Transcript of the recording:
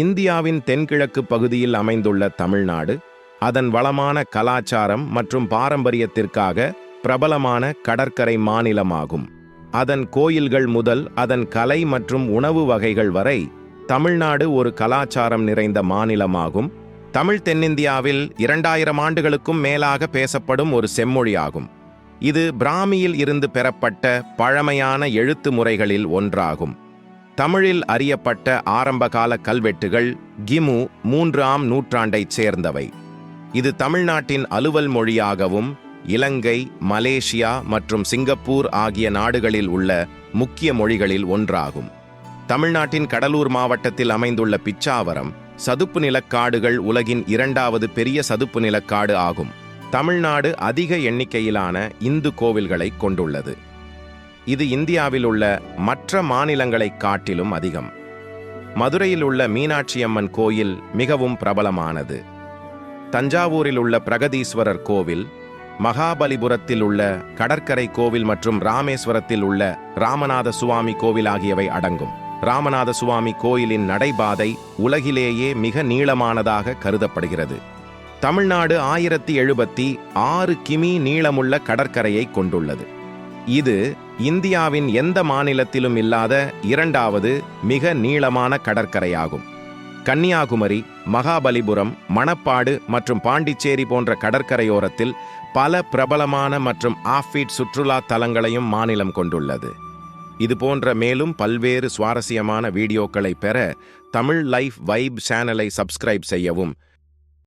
இந்தியாவின் தென்கிழக்கு பகுதியில் அமைந்துள்ள தமிழ்நாடு அதன் வளமான கலாச்சாரம் மற்றும் பாரம்பரியத்திற்காக பிரபலமான கடற்கரை மாநிலமாகும். அதன் கோயில்கள் முதல் அதன் கலை மற்றும் உணவு வகைகள் வரை தமிழ்நாடு ஒரு கலாச்சாரம் நிறைந்த மாநிலமாகும். தமிழ் தென்னிந்தியாவில் இரண்டாயிரம் ஆண்டுகளுக்கும் மேலாக பேசப்படும் ஒரு செம்மொழியாகும். இது பிராமியில் இருந்து பெறப்பட்ட பழமையான எழுத்து முறைகளில் ஒன்றாகும். தமிழில் அறியப்பட்ட ஆரம்பகால கல்வெட்டுகள் கிமு மூன்றாம் நூற்றாண்டைச் சேர்ந்தவை. இது தமிழ்நாட்டின் அலுவல் மொழியாகவும் இலங்கை மலேசியா மற்றும் சிங்கப்பூர் ஆகிய நாடுகளில் உள்ள முக்கிய மொழிகளில் ஒன்றாகும். தமிழ்நாட்டின் கடலூர் மாவட்டத்தில் அமைந்துள்ள பிச்சாவரம் சதுப்பு நிலக்காடுகள் உலகின் இரண்டாவது பெரிய சதுப்பு நிலக்காடு ஆகும். தமிழ்நாடு அதிக எண்ணிக்கையிலான இந்து கோவில்களை கொண்டுள்ளது. இது இந்தியாவில் உள்ள மற்ற மாநிலங்களைக் காட்டிலும் அதிகம். மதுரையில் உள்ள மீனாட்சியம்மன் கோயில் மிகவும் பிரபலமானது. தஞ்சாவூரில் உள்ள பிரகதீஸ்வரர் கோவில் மகாபலிபுரத்தில் உள்ள கடற்கரை கோவில் மற்றும் ராமேஸ்வரத்தில் உள்ள ராமநாத சுவாமி கோவில் ஆகியவை அடங்கும். ராமநாத சுவாமி கோயிலின் நடைபாதை உலகிலேயே மிக நீளமானதாக கருதப்படுகிறது. தமிழ்நாடு ஆயிரத்தி எழுபத்தி ஆறு கிமி நீளமுள்ள கடற்கரையை கொண்டுள்ளது. இது இந்தியாவின் எந்த மாநிலத்திலும் இல்லாத இரண்டாவது மிக நீளமான கடற்கரையாகும். கன்னியாகுமரி மகாபலிபுரம் மணப்பாடு மற்றும் பாண்டிச்சேரி போன்ற கடற்கரையோரத்தில் பல பிரபலமான மற்றும் ஆஃபீட் சுற்றுலா தலங்களையும் மாநிலம் கொண்டுள்ளது. இது போன்ற மேலும் பல்வேறு சுவாரஸ்யமான வீடியோக்களை பெற தமிழ் லைஃப் வைப் சேனலை சப்ஸ்கிரைப் செய்யவும்